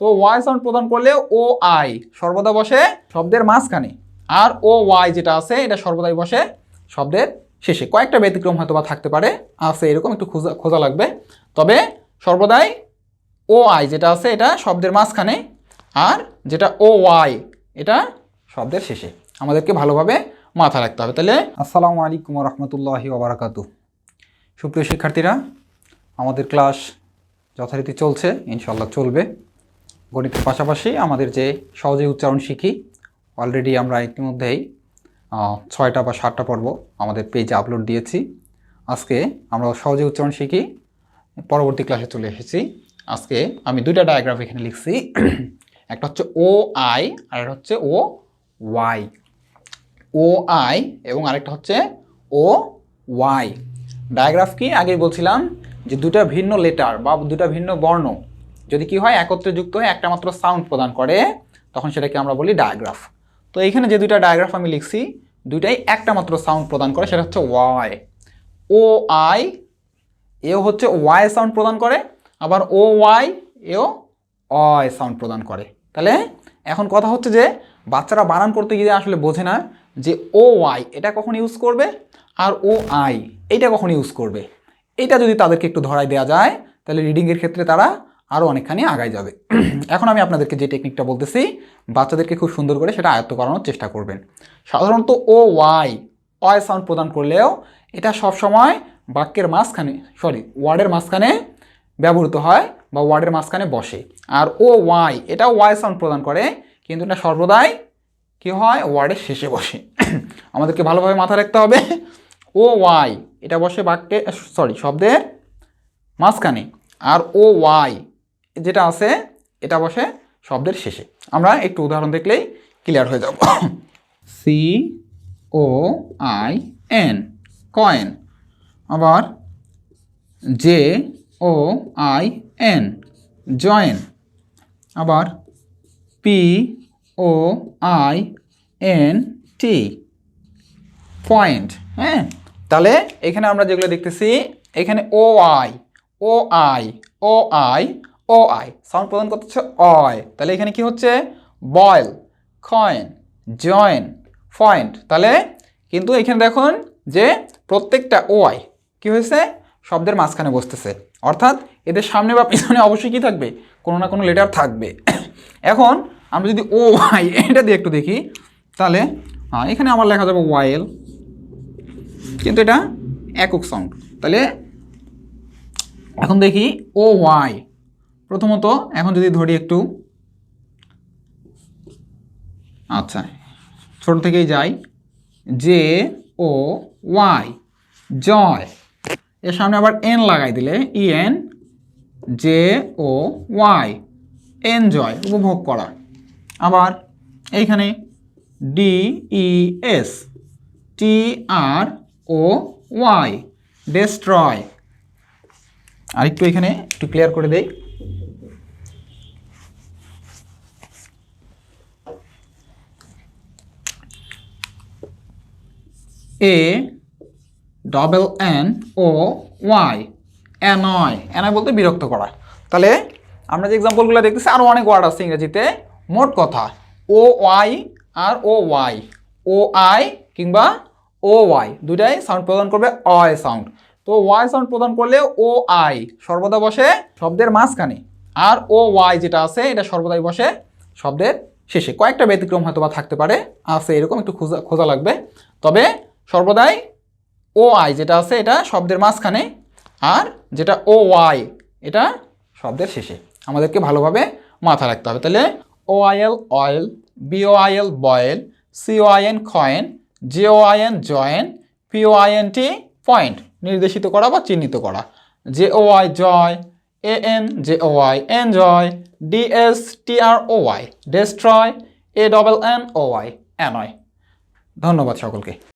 তো Y sound প্রদান করলে ও আই সর্বদা বসে শব্দের মাঝখানে। আর ও ওয়াই যেটা আছে, এটা সর্বদাই বসে শব্দের শেষে। কয়েকটা ব্যতিক্রম হয়তো বা থাকতে পারে, আছে এরকম, একটু খোঁজা খোঁজা লাগবে। তবে সর্বদাই ও আই যেটা আছে, এটা শব্দের মাঝখানে, আর যেটা ও ওয়াই এটা শব্দের শেষে। আমাদেরকে ভালোভাবে মাথা রাখতে হবে। তাহলে আসসালামু আলাইকুম রহমতুল্লাহি ওবরাকাতু সুপ্রিয় শিক্ষার্থীরা, আমাদের ক্লাস যথারীতি চলছে ইনশাল্লাহ চলবে। গণিতের পাশাপাশি আমাদের যে সহজে উচ্চারণ শিখি অলরেডি আমরা ইতিমধ্যেই ছয়টা বা সাতটা পর্ব আমাদের পেজে আপলোড দিয়েছি। আজকে আমরা সহজে উচ্চারণ শিখি, পরবর্তী ক্লাসে চলে এসেছি। আজকে আমি দুইটা ডায়াগ্রাফ এখানে লিখছি। একটা হচ্ছে ও আই আর একটা হচ্ছে ও ওয়াই ও আই এবং আরেকটা হচ্ছে ও ওয়াই ডায়াগ্রাফ কি? আগেই বলছিলাম যে দুটা ভিন্ন লেটার বা দুটা ভিন্ন বর্ণ যদি কি হয়, একত্রে যুক্ত হয়ে একটা মাত্র সাউন্ড প্রদান করে, তখন সেটাকে আমরা বলি ডায়াগ্রাফ তো এইখানে যে দুইটা ডায়াগ্রাফ আমি লিখছি, দুইটাই একটা মাত্র সাউন্ড প্রদান করে, সেটা হচ্ছে ওয়াই ও আই এও হচ্ছে ওয়াই সাউন্ড প্রদান করে, আবার ও ওয়াই এও অয় সাউন্ড প্রদান করে। তাহলে এখন কথা হচ্ছে যে, বাচ্চারা বানান করতে গিয়ে আসলে বোঝে না যে ও ওয়াই এটা কখন ইউজ করবে, আর ও আই এটা কখন ইউজ করবে। এটা যদি তাদেরকে একটু ধরাই দেওয়া যায়, তাহলে রিডিংয়ের ক্ষেত্রে তারা আরও অনেকখানি আগায় যাবে। এখন আমি আপনাদেরকে যে টেকনিকটা বলতেছি, বাচ্চাদেরকে খুব সুন্দর করে সেটা আয়ত্ত করানোর চেষ্টা করবেন। সাধারণত ও ওয়াই অয় সাউন্ড প্রদান করলেও এটা সবসময় বাক্যের মাঝখানে সরি ওয়ার্ডের মাঝখানে ব্যবহৃত হয় বা ওয়ার্ডের মাঝখানে বসে। আর ও ওয়াই এটাও ওয়াই সাউন্ড প্রদান করে, কিন্তু এটা সর্বদাই কি হয়? ওয়ার্ডের শেষে বসে। আমাদেরকে ভালোভাবে মাথা রাখতে হবে। ও ওয়াই এটা বসে বাক্যে সরি শব্দের মাঝখানে। আর ও ওয়াই যেটা আছে, এটা বসে শব্দের শেষে। আমরা একটু উদাহরণ দেখলেই ক্লিয়ার হয়ে যাব। C O I N coin আবার J O I N join আবার P O I N T point হ্যাঁ? তাহলে এখানে আমরা যেগুলো দেখতেছি, এখানে O I O I O I O I sound প্রদান করতে হচ্ছে অয় তাহলে এখানে কি হচ্ছে? বয়েল কয়েন জয়েন ফয়েন্ট তাহলে কিন্তু এখানে দেখুন যে প্রত্যেকটা ও আই কি হয়েছে? শব্দের মাঝখানে বসতেছে। অর্থাৎ এদের সামনে বা পিছনে অবশ্যই কী থাকবে? কোনো না কোনো লেটার থাকবে। এখন আমরা যদি ও ওয়াই এটা দিয়ে একটু দেখি। তাহলে এখানে আমার লেখা যাবে ওয়াইল কিন্তু এটা একক সাউন্ড তাহলে, এখন দেখি ও ওয়াই প্রথমত, এখন যদি ধরি একটু আচ্ছা ছোট থেকেই যাই জে ও ওয়াই জয়, এর সামনে আবার এন লাগাই দিলে E N J O Y enjoy উপভোগ করা। আবার এইখানে D E S T R O Y destroy আরেকটু এখানে একটু ক্লিয়ার করে দেই। A double N O Y annoy annoy বলতে বিরক্ত করা। তাহলে আমরা যে এক্সাম্পলগুলো দেখতেছি আরও অনেক ওয়ার্ড আছে ইংরেজিতে। মোট কথা ও ওয়াই আর ও ওয়াই ও আই কিংবা ও ওয়াই দুটাই সাউন্ড প্রদান করবে অয় সাউন্ড তো ওয়াই সাউন্ড প্রদান করলে ও আই সর্বদা বসে শব্দের মাঝখানে। আর ও ওয়াই যেটা আছে, এটা সর্বদাই বসে শব্দের শেষে। কয়েকটা ব্যতিক্রম হয়তো বা থাকতে পারে। আছে, এরকম একটু খোঁজা খোঁজা লাগবে। তবে সর্বদাই ও আই যেটা আছে এটা শব্দের মাঝখানে, আর যেটা ও ওয়াই এটা শব্দের শেষে। আমাদেরকে ভালোভাবে মাথা রাখতে হবে। তাহলে O IL oil BO IL boil CO IN coin GO IN join PO IN T point নির্দেশিত করা বা চিহ্নিত করা। J O I joy A N J O I N joy D S T R O Y destroy A double N O Y annoy ধন্যবাদ সকলকে।